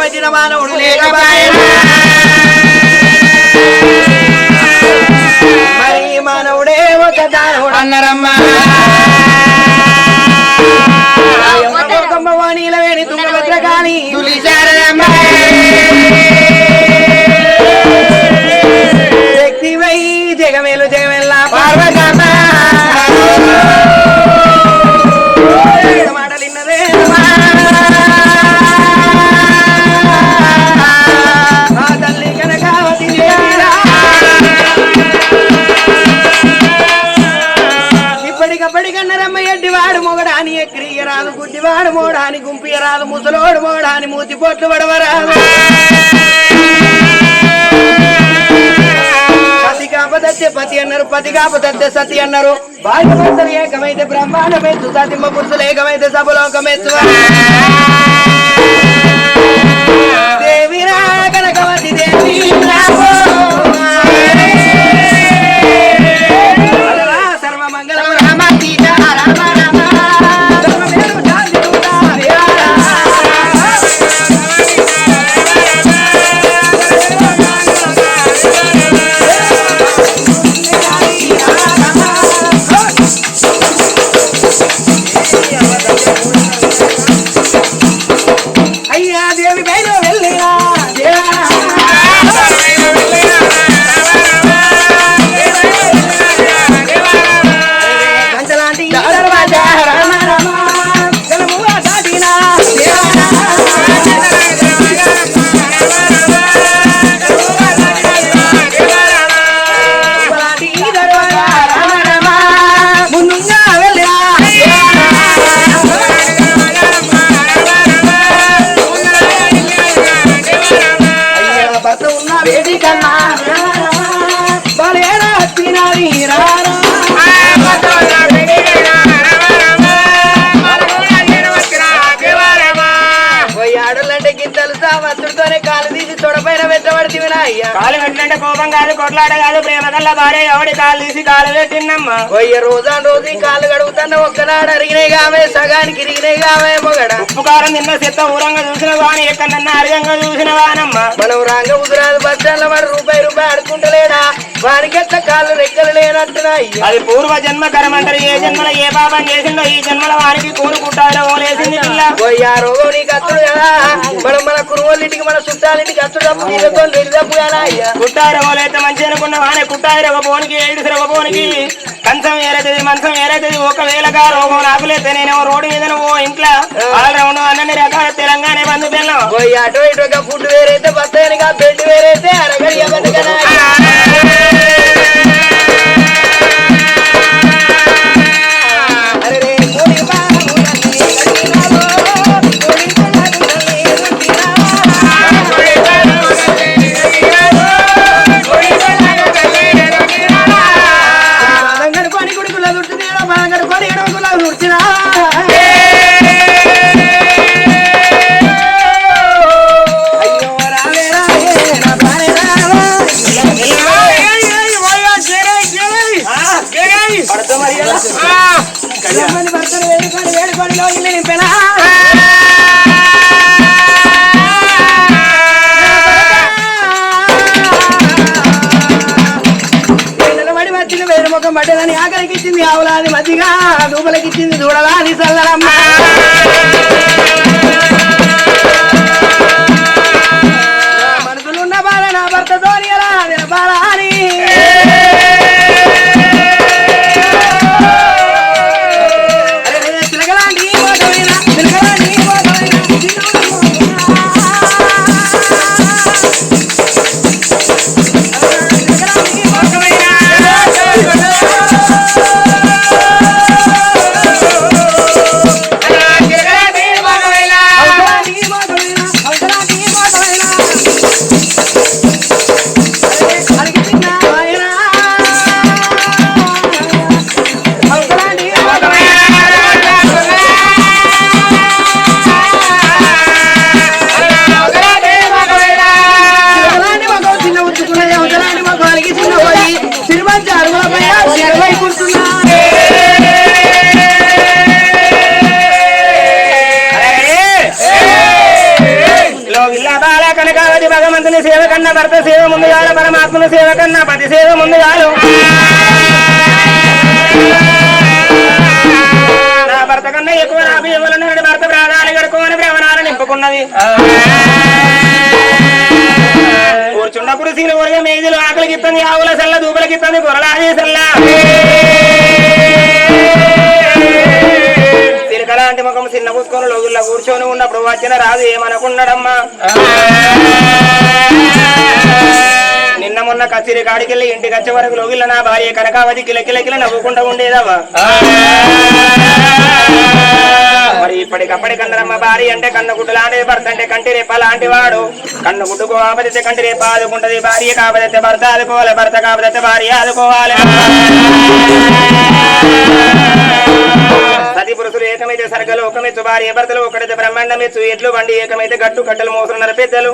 వచ్చిన మానవుడు మరి మానవుడే ఒక దానవుడు. అన్నారమ్మా. తుంగభద్ర కాని అన్నారు పతి కాపదత్తే సతి అన్నారు. భార్య ఏకమైతే బ్రహ్మాండమెత్తు సతిమ పురుషులు ఏకమైతే సభలోకమే కోపం కాదు కొట్లాట కాదు ప్రేమ కల్ల భార్య ఎవడి కాలు తీసి కాలు పెట్టిందమ్మా? పోయి రోజా రోజు ఈ కాళ్ళు గడుగుతున్న ఒక్కనాడు అరిగినాయి కావే సగానికి ఇరిగినాయి కావే మొగడ. ఉప్పు కారం తిన్న చెత్త ఊరంగా చూసిన వాని ఎక్కడన్నా అరిగంగా చూసిన వానమ్మా. మనం రాంగ ఉదురాదు బస్టాండ్ల వాడు రూపాయి రూపాయి ఆడుకుంటలేడా వానికి ఎట్లా కాళ్ళు రెక్కలు లేనట్టున్నా అయ్యా. అది పూర్వ జన్మ కరమంటారు ఏ జన్మలో ఏ పాపం చేసిండో ఈ జన్మల వానికి కూను కుట్టాలో ఓలేసింది పిల్ల. పోయి ఆ రోగం నీకు అత్తుడు కదా. మనం మన కురువోళ్ళింటికి మన చుట్టాలింటికి అత్తుడప్పు నీళ్ళతో నిడిదప్పు కదా అయ్యా. కుట్టారు ఓలైతే మంచి అనుకున్న వానే కుట్టారు ఒక పోనికి ఏడు ఒక పోనికి. కంచం ఏరైతుంది మంచం ఏరైతుంది ఒకవేళగా రోగం నాకులైతే నేనేమో రోడ్డు మీద ఓ ఇంట్లో ఆల్ రౌండ్ అన్ని రకాల తెలంగాణ బంధు పిల్లం పోయి అటు ఇటు ఒక ఫుడ్ వేరైతే బస్తాయనిగా బెడ్ వేరైతే అరగడియ మంది భర్తలు వేడుకొని వేడుకొని లోగిలి నింపెనా ముఖం పడ్డదని ఆకలికి ఇచ్చింది ఆవులాది మధ్యగా దూపలకి ఇచ్చింది దూడలాది చల్లరమ్మ. నా మనసులున్న బాధ నా భర్తతో కన్నా భర్త సేవ ముందు కాదు పరమాత్మని సేవ కన్నా పతి సేవ ముందు కాదు నా భర్త కన్నా ఎక్కువ నా బియ్యములను భర్త ప్రాణాలు గడుకోని భ్రమణాలు నింపుకున్నది. కూర్చున్నప్పుడు సీలు ఊరిగా మేజీలు ఆకలికి ఇస్తుంది ఆవుల సల్ల దూపలకి ఇస్తుంది గొర్రెలాది సల్ల. సిరికలాంటి ముఖం చిన్న పుసుకొని లోగుల్లో కూర్చొని ఉన్నప్పుడు వచ్చిన రాదు ఏమనుకున్నాడమ్మా? నిన్న మొన్న కచ్చిరి కాడికెళ్ళి ఇంటికి వచ్చే వరకు లోగిల్ల నా భార్య కనకావతి కిలకిలకిల నవ్వుకుంటూ ఉండేదవ్వా? మరి ఇప్పటికప్పటికన్నరమ్మ భార్య అంటే కన్ను గుడ్డు లాంటిది భర్త అంటే కంటి రేప లాంటి వాడు. కన్ను గుడ్డుకు ఆపదితే కంటి రేప ఆదుకుంటది భార్య కాపదైతే భర్త ఆదుకోవాలి భర్త కాపదైతే భార్య ఆదుకోవాలి. సతి పురుషులు ఏకమైతే సరగలు ఒకమెచ్చు భార్య భర్తలు ఒకటైతే బ్రహ్మాండమెచ్చు ఎడ్లు బండి ఏకమైతే గట్టు కట్టలు మోసున్నారు పెద్దలు.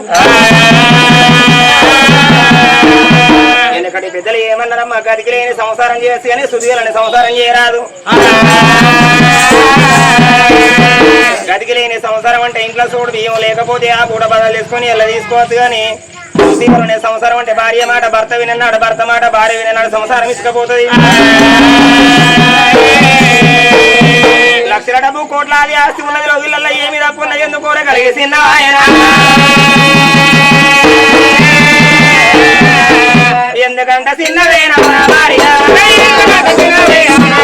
వెనకటి పెద్దలు ఏమన్నారమ్మా? గదికి లేని సంసారం చేసి అని సుదీలని సంసారం చేయరాదు. గదికి లేని సంసారం అంటే ఇంట్లో చూడు బియ్యం లేకపోతే ఆ కూడ బదలు తీసుకొని ఇలా తీసుకోవచ్చు కానీ సుదీలనే సంసారం అంటే భార్య మాట భర్త వినన్నాడు భర్త మాట భార్య వినన్నాడు సంసారం ఇసుకపోతుంది. లక్షల డబ్బు కోట్లాది ఆస్తి ఉన్నది రోజులలో ఏమి తప్పున్నది ఎందుకు కలిగేసిన ఆయన ఎందుకంటే చిన్నవేనా మన భార్య ఎందుకంటే చిన్నవేనా మన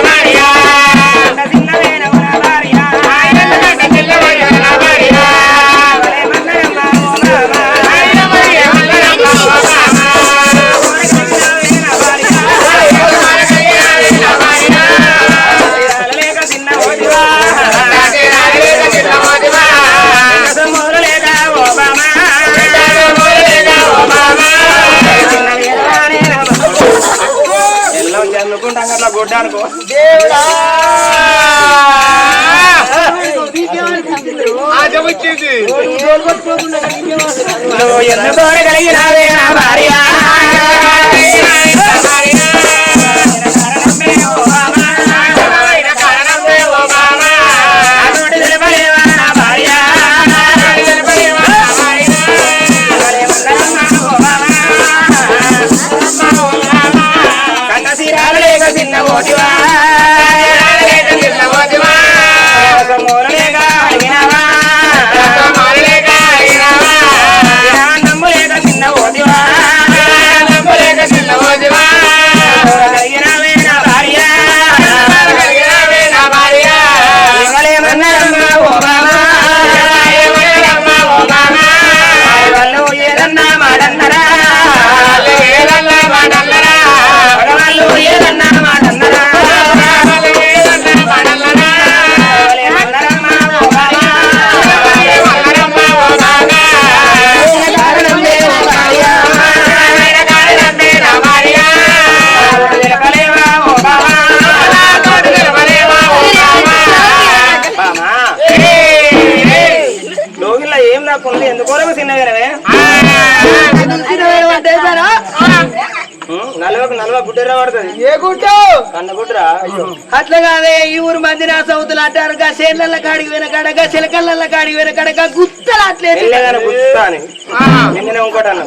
అట్లా కాదే ఈ ఊరు మంది నా సౌతులు అంటారు గా చేన్ల కాడికి వెనకాడగా చిలకల్ల కాడికి వెనకాడగా గుత్తలు అట్లేదు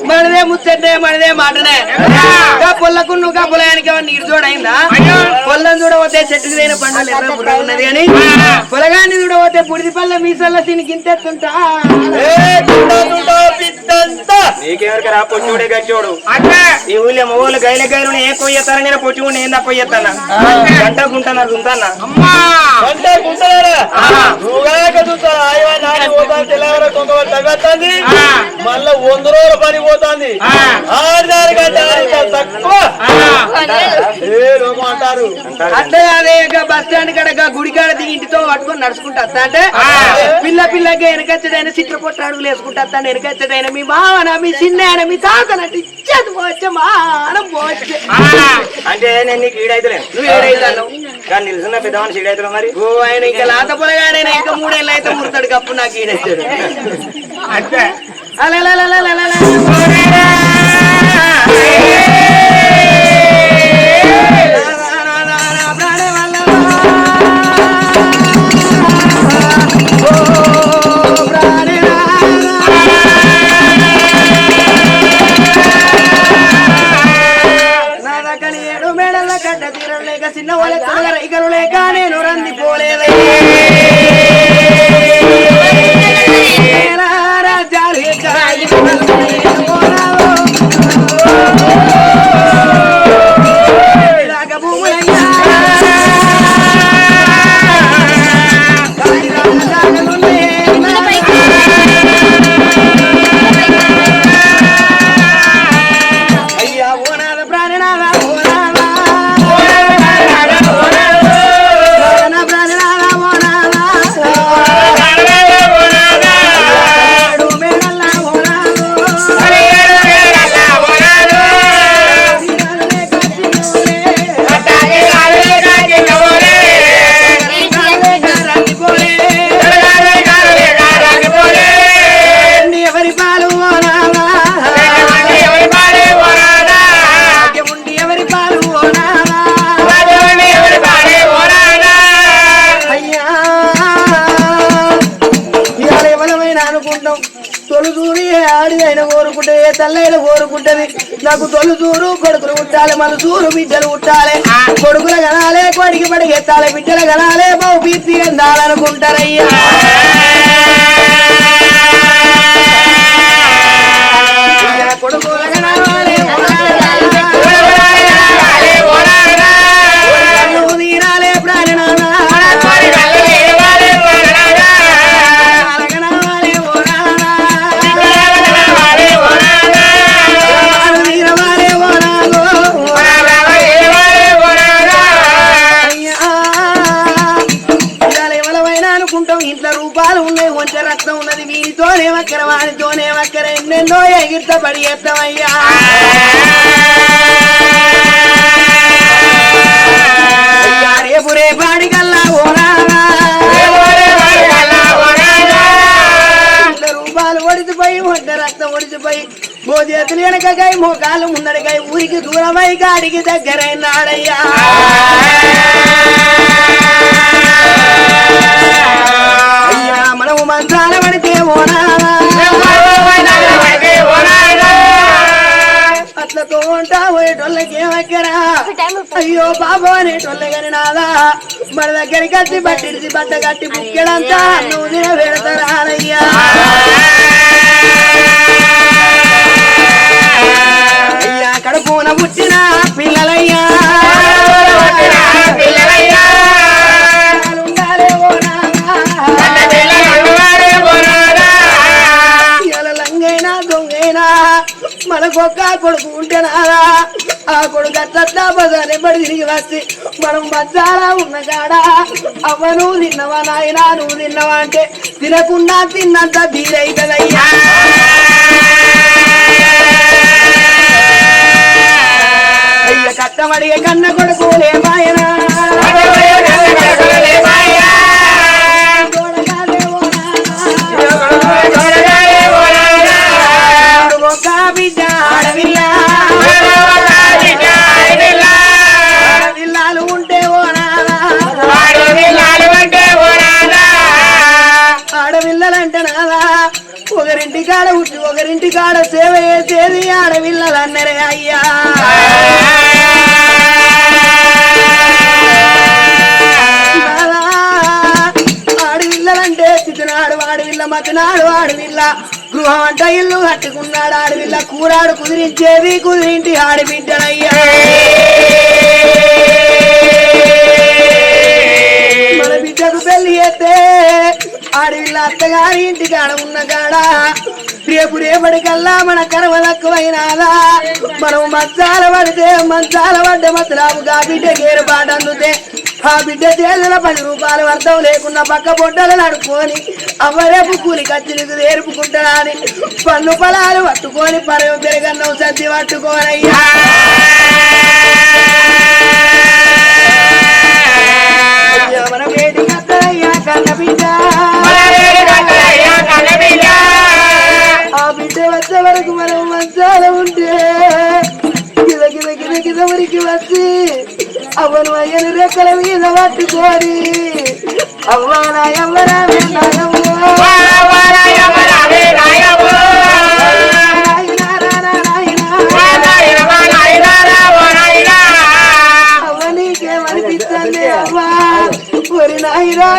మనదే ముచ్చటే మనదే మాటనే. పొల్లకు నువ్వు ఏమన్నా నీరు చూడైందా పొల్లం చూడబోతే చెట్టుకు లేని ఎర్ర బుర్ర ఉన్నది అని పొలగాన్ని చూడబోతే పుడిది పళ్ళ మీసల్ల తిని గచ్చోడు ఈ ఊళ్ళో మొగోళ్ళు గైల గైలు ఏ కొయ్యతారా నేను గంట గుంటలేరా చూస్తా తెల్లవారు మళ్ళా వంద రోజుల పని పోతాంది. ఆడదానికంటే తక్కువ. అంటారు. అంటే అదే ఇక బస్ స్టాండ్ కాడ గా గుడి కాడ దిగి ఇంటితో పట్టుకొని నడుచుకుంటా అంటే పిల్ల పిల్లకి వెనకచ్చడైన చిత్ర పొట్ట అడుగులు వేసుకుంటా వస్తాను వెనకచ్చడైన మీ మావన మీ చిన్న మీ తాతనట్టు ఇచ్చేది పోచ్చే మానం పోచ్చే అంటే నేను నీకు ఈడైతలేను. నువ్వు ఏడైతాను కానీ నిలుసున్న పెద్ద మనిషి ఈడైతున్నా మరి. ఓ ఆయన ఇంకా లాత పొలగానే ఇంకా మూడేళ్ళు అయితే ముడతాడు కప్పు నాకు ఈడైతాడు. అలలలలలలల. చిన్న వాళ్ళ ఇకలు లేక నేను రంది పోలేదే. నాకు తొలుచూరు కొడుకులు పుట్టాలి మలుచూరు బిడ్డలు పుట్టాలి. కొడుకుల గనాలే కొడికి పడిగెత్తాలి బిడ్డల గనాలే బావు బీపీ అందాలనుకుంటారయ్యా కొడుకుల వీనితోనే వక్కర వానితోనే వక్కర ఎన్నెన్నో ఎగిరిత పడి ఎత్తామయ్యా రేపు రేపాడి కల్లా ఇంట్లో రూపాలు ఒడిచిపోయి వంట రక్తం ఒడిచిపోయి మో చేతులు వెనకకాయ మోకాలు ముందడికాయ ఊరికి దూరమై గాడికి దగ్గరైనాడయ్యా. అయ్యా మనము మంచాల పడితే ఓనాదా అట్లతో ఉంటా పోయేటోళ్ళకి ఏమక్కరా? అయ్యో బాబు అనేటోళ్ళే గాని నాదా? మన దగ్గరికి వచ్చి బట్టిడిచి బట్ట కట్టి బుక్కెడంతా నువ్వు తిన పెడతారా అయ్యా ఒక్క కొడుకు ఉంటే ఆ కొడుకు అట్లా బజారే పడి తిరిగి వస్తే మనం బజారా ఉన్న కాడ. అవ్వ నువ్వు తిన్నవా నాయన నువ్వు తిన్నవా అంటే తినకుండా తిన్నంత తీరైతదయ్యా అయ్య కట్టమడిగే కన్న మతనాడు ఆడవిల్ల. గృహం అంట ఇల్లు కట్టుకున్నాడు ఆడవిల్ల. కూరాడు కుదిరించేది కుదిరింటి ఆడబిడ్డలయ్యా. మన బిడ్డకు పెళ్ళి చేస్తే ఆడవిల్ల అత్తగారి ఇంటి కాడ ఉన్న కాడ రేపు రేపటికల్లా మన కరవలక్కువైనాదా మనం మంచాల పడితే మంచాల పడ్డ మతలాపుగా బిడ్డ గేరు పాట అందుతే ఆ బిడ్డ చేతుల పది రూపాయలు అర్థం లేకుండా పక్క బొడ్డలు నడుకొని అవ్వరేపు కూలి ఖర్చులకు నేర్పుకుంటాడా అని పన్ను పొలాలు పట్టుకొని పరవ పెరగన్నం సర్ది పట్టుకోనయ్యా. అయ్యో మన వేడి కత్తయ్యా కన్న బిడ్డ. ఆ బిడ్డ వచ్చే వరకు మనం మంచాల ఐదు రెక్కల మీద పట్టుకోరి అవ్వా నాయవ్వరా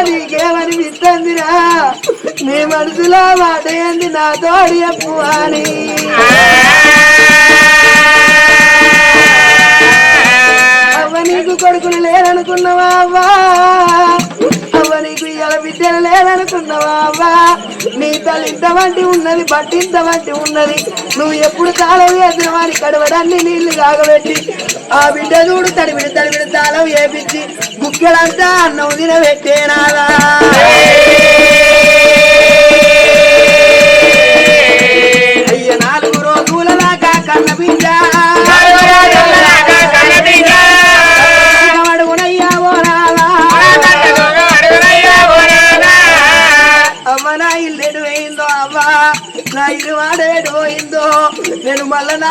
నీకేమనిపిస్తుందిరా నీ నా తోడి అప్పు అని నీకు కొడుకులు లేరనుకున్నావా అవ్వ? నీకు ఇవాళ బిడ్డలు లేరనుకున్నావా నీ తల్లి ఇంత వంటి ఉన్నది బట్టి ఇంత వంటి ఉన్నది. నువ్వు ఎప్పుడు తాళం వేసిన వారి కడవడాన్ని నీళ్ళు కాగబెట్టి ఆ బిడ్డ చూడు తడిబిడి తడిబిడి తాళం వేపించి గుక్కెడంతా అన్నం తినబెట్టేనాదా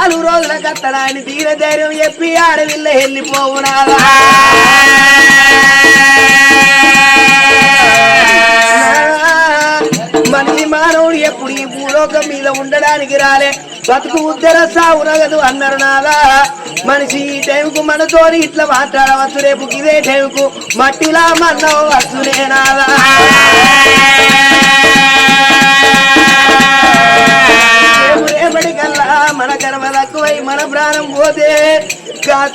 నాలుగు రోజుల కత్తడాన్ని తీర ధైర్యం చెప్పి ఆడవిల్ల వెళ్ళిపోవునాదా మనిషి మానవుడు ఎప్పుడు ఈ భూలోకం మీద ఉండడానికి రాలే. బతుకు ఉద్దర సావు నగదు అన్నారు నాదా మనిషి ఈ టైంకు మనతోని ఇట్లా మాట్లాడవచ్చు రేపు ఇదే టైంకు మట్టిలా మన్నవచ్చు నేనాదా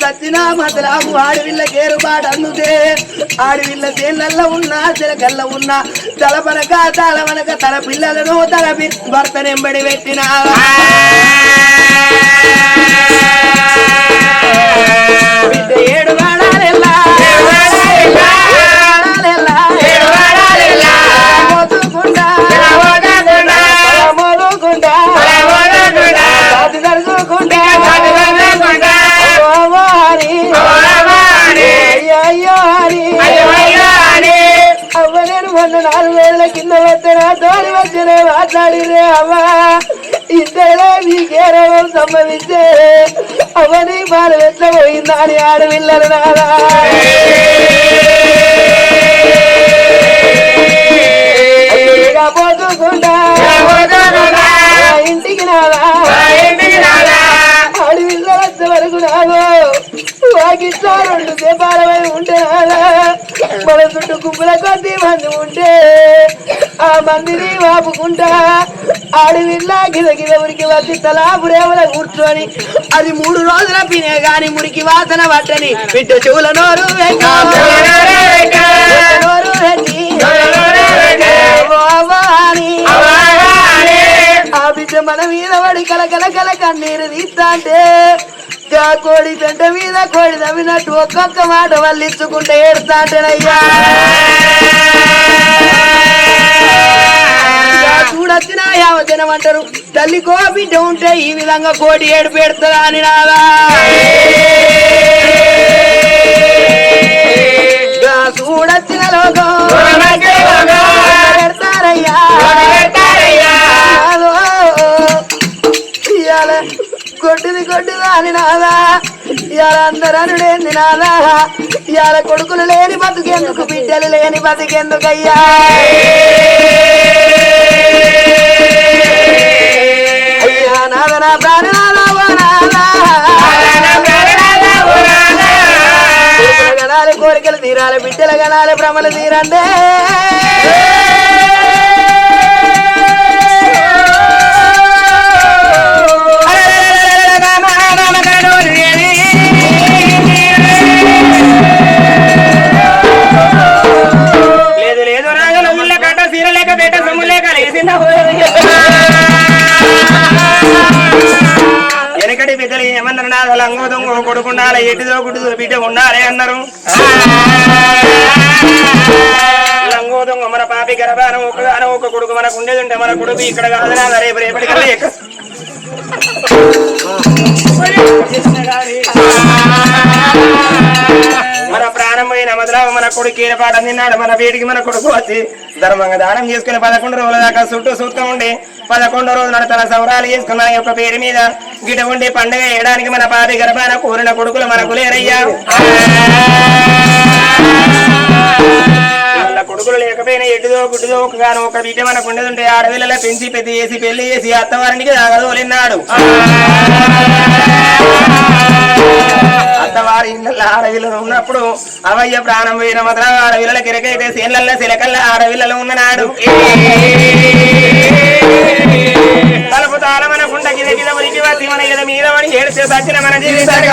చచ్చిన మతలాము ఆడవిల్ల కేరుబాటు అందుతే ఆడవిల్ల చేళ్ళల్లో ఉన్నా చిలకల్ల ఉన్నా తలపనక తలవనక తల తన పిల్లలను తన పి- భర్తనెంబడి పెట్టిన. ఏడు వాడాలెల్లా అవ్వ నేను మొన్న నాలుగు వేల కింద వచ్చిన తోడి వచ్చిన మాట్లాడిరే అవ్వ. ఇంతలో మీకేరో సంభవించే అవ్వ నీ బాలు ఎట్లా పోయిందా అని ఆడపిల్లలు నాదా ఇంటికి నాదా అడవిలో వచ్చే వరకు నాగో వాకిట్లో రెండు దీపాలమై ఉంటే మన చుట్టూ కుప్పల కొద్ది మంది ఉంటే ఆ మందిని వాపుకుంటా. అడవిల్లా గిద గిద ఉరికి వచ్చి తలాపురేవల కూర్చొని అది మూడు రోజుల పినే గాని మురికి వాసన పట్టని. బిడ్డ చెవుల నోరు నోరు ఆ బిడ్డ మన మీద పడి కల కల కల కన్నీరు తీస్తా అంటే కోడి పెంట మీద కోడి తమ్మినట్టు ఒక్కొక్క మాట వల్లించుకుంటే ఏడుస్తాంటేనయ్యా. ఇక చూడొచ్చిన యావజనం అంటారు. తల్లి కోబిడ్డ ఉంటే ఈ విధంగా కోడి ఏడు పెడుతుందా అని నాదా? చూడొచ్చిన లోకం? అని నాదా ఇయాల అందరూ అనుడేంది నాదా ఇయాల కొడుకులు లేని బతుకెందుకు బిడ్డలు లేని బతుకెందుకయ్యా? అయ్యా నాద నా ప్రాణనాదా గణాలు కోరికలు తీరాలి బిడ్డల గణాలు భ్రమలు తీరండే. ఎటుదో గుడ్డుదో బిడ్డ ఉండాలి అన్నారు. లంగో మన పాపి గర్భాన ఒకగానో ఒక కొడుకు మనకు ఉండేది ఉంటే మన కొడుకు ఇక్కడ కాదు నా రేపు రేపటికల్లా ఎక్కడ? మన పోయిన మధురావు మన కొడుకు ఈయన పాట నిన్నాడు మన వీటికి మన కొడుకు వచ్చి ధర్మంగా దానం చేసుకుని పదకొండు రోజుల దాకా చుట్టూ సూత్రం ఉండి పదకొండు రోజు తన సౌరాలు చేసుకున్న యొక్క పేరు మీద గిట ఉండి పండుగ వేయడానికి మన పాపి గర్భాన కోరిన కొడుకులు మనకు లేరయ్యా. కొడుకులు లేకపోయినా ఎడ్డుదో గుడ్డుదో ఒక గాను ఒక బిడ్డ మనకు ఉండదుంటే ఆడపిల్లల పెంచి పెద్ద చేసి పెళ్ళి చేసి అత్తవారికి తాగదోలిన్నాడు అత్తవారి ఇళ్ళల్లో ఆడవిల్లలు ఉన్నప్పుడు అవయ్య ప్రాణం పోయిన మాత్రం ఆడవిల్లల కిరకైతే సేన్లల్లో సిలకల్ల ఆడవిల్లలు ఉన్ననాడు. తలుపు తాళ కుండ కింద మీద వచ్చి మన మీద మీద ఏడిస్తే సచ్చిన మన జీవితానికి